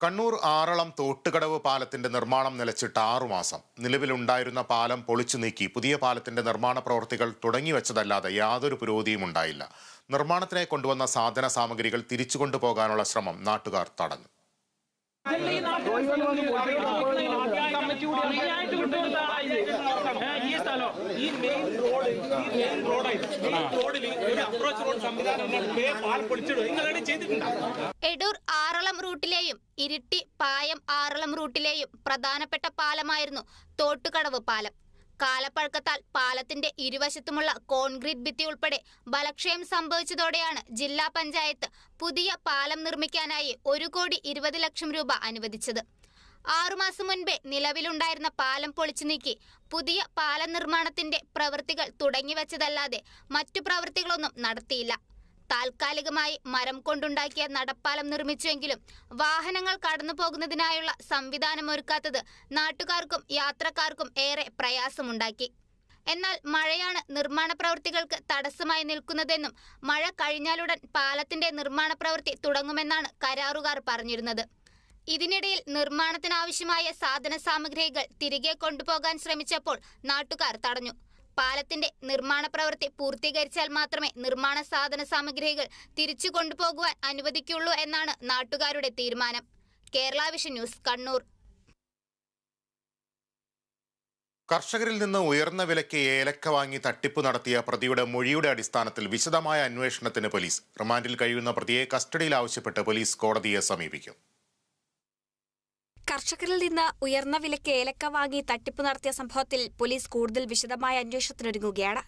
കണ്ണൂർ ആറളം തോട്ടുകടവ് പാലത്തിന്റെ നിർമ്മാണം നിലച്ചിട്ട് ആറുമാസം നിലവിലുണ്ടായിരുന്ന പാലം പൊളിച്ചു നീക്കി പുതിയ പാലത്തിന്റെ നിർമ്മാണ പ്രവൃത്തികൾ തുടങ്ങിവെച്ചതല്ലാതെ യാതൊരു പുരോഗതിയും ഉണ്ടായില്ല. നിർമ്മാണത്തിനായി കൊണ്ടുവന്ന സാധന സാമഗ്രികൾ തിരിച്ചു കൊണ്ടുപോകാനുള്ള ശ്രമം നാട്ടുകാർ തടഞ്ഞു. ഈ സ്ഥലം ഈ മെയിൻ റോഡ് ഈ മെയിൻ ഈ റോഡിൽ ഒരു അപ്രോച്ച് റോഡ് സംവിധാനം പാൽ എടൂർ ആറളം റൂട്ടിലെയും ഇരിട്ടി പായം ആറളം റൂട്ടിലെയും പ്രധാനപ്പെട്ട പാലമായിരുന്നു തോട്ടുകടവ് പാലം. കാലപ്പഴക്കത്താൽ പാലത്തിന്റെ ഇരുവശത്തുമുള്ള കോൺക്രീറ്റ് ഭിത്തി ഉൾപ്പെടെ ബലക്ഷയം സംഭവിച്ചതോടെയാണ് ജില്ലാ പഞ്ചായത്ത് പുതിയ പാലം നിർമ്മിക്കാനായി ഒരു കോടി ഇരുപത് ലക്ഷം രൂപ അനുവദിച്ചത്. ആറുമാസം മുൻപേ നിലവിലുണ്ടായിരുന്ന പാലം പൊളിച്ചു നീക്കി പുതിയ പാല നിർമ്മാണത്തിന്റെ പ്രവൃത്തികൾ തുടങ്ങിവെച്ചതല്ലാതെ മറ്റു പ്രവൃത്തികളൊന്നും നടത്തിയില്ല. താൽക്കാലികമായി മരം കൊണ്ടുണ്ടാക്കിയ നടപ്പാലം നിർമ്മിച്ചുവെങ്കിലും വാഹനങ്ങൾ കടന്നു സംവിധാനം ഒരുക്കാത്തത് നാട്ടുകാർക്കും യാത്രക്കാർക്കും ഏറെ പ്രയാസമുണ്ടാക്കി. എന്നാൽ മഴയാണ് നിർമ്മാണ പ്രവൃത്തികൾക്ക് തടസ്സമായി നിൽക്കുന്നതെന്നും മഴ കഴിഞ്ഞാലുടൻ പാലത്തിന്റെ നിർമ്മാണ പ്രവൃത്തി തുടങ്ങുമെന്നാണ് കരാറുകാർ പറഞ്ഞിരുന്നത്. ഇതിനിടയിൽ നിർമ്മാണത്തിനാവശ്യമായ സാധന സാമഗ്രികൾ തിരികെ കൊണ്ടുപോകാൻ ശ്രമിച്ചപ്പോൾ നാട്ടുകാർ തടഞ്ഞു. പാലത്തിന്റെ നിർമ്മാണ പ്രവൃത്തി പൂർത്തീകരിച്ചാൽ മാത്രമേ നിർമ്മാണ സാധന സാമഗ്രികൾ തിരിച്ചു കൊണ്ടുപോകുവാൻ അനുവദിക്കുള്ളൂ എന്നാണ് നാട്ടുകാരുടെ തീരുമാനം. Kerala vision news Kannur. കർഷകരിൽ നിന്ന് ഉയർന്ന വിലയ്ക്ക് ഏലക്ക വാങ്ങി തട്ടിപ്പ് നടത്തിയ പ്രതിയുടെ മൊഴിയുടെ അടിസ്ഥാനത്തിൽ വിശദമായ അന്വേഷണത്തിന് പോലീസ്. റിമാൻഡിൽ കഴിയുന്ന പ്രതിയെ കസ്റ്റഡിയിൽ ആവശ്യപ്പെട്ട് പോലീസ് കോടതിയെ സമീപിക്കും. കർഷകരിൽ നിന്ന് ഉയർന്ന വിലയ്ക്ക് ഏലക്ക വാങ്ങി തട്ടിപ്പ് നടത്തിയ സംഭവത്തിൽ പോലീസ് കൂടുതൽ വിശദമായ അന്വേഷണത്തിനൊരുങ്ങുകയാണ്.